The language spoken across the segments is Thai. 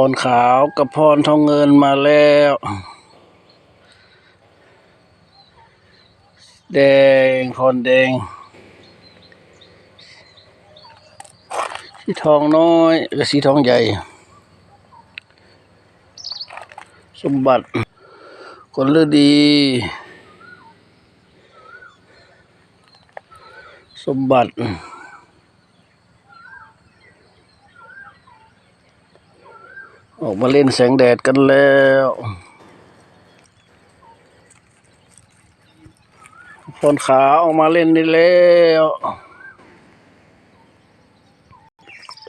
พรขาวกับพรทองเงินมาแล้ว แดงพรแดงสีทองน้อยกับสีทองใหญ่ สมบัติคนฤดี สมบัติ ออกมาเล่นแสงแดดกันแล้วพรขาวออกมาเล่นได้แล้ว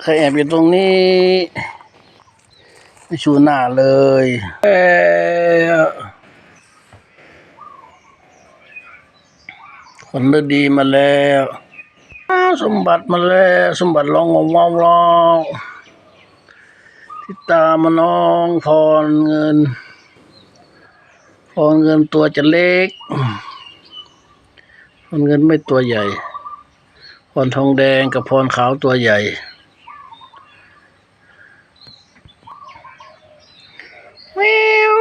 ใครแอบอยู่ตรงนี้ ไม่ชูหน้าเลยเอคนฤดีมาแล้ว สมบัติมาแล้ว สมบัติร้องว้าวว้าวว้าว ที่ตามาน้องพรเงิน พรเงินตัวจะเล็ก พรเงินไม่ตัวใหญ่ พรทองแดงกับพรขาวตัวใหญ่ วิว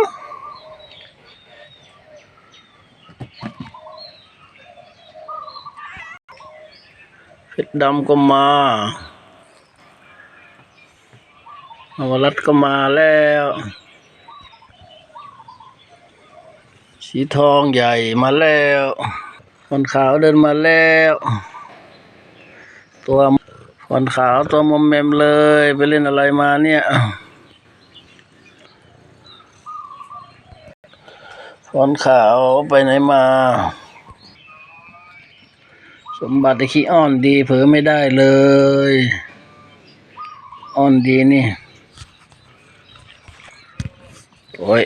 เพชรดำก็มา อวรัตก็มาแล้ว สีทองใหญ่มาแล้วคนขาวเดินมาแล้ว ตัวคนขาวตัวมอมแมมเลย ไปเล่นอะไรมาเนี่ยฟอนขาวไปไหนมา สมบัติขี้อ้อนดีเผลอไม่ได้เลย อ้อนดีนี่ โอ้ย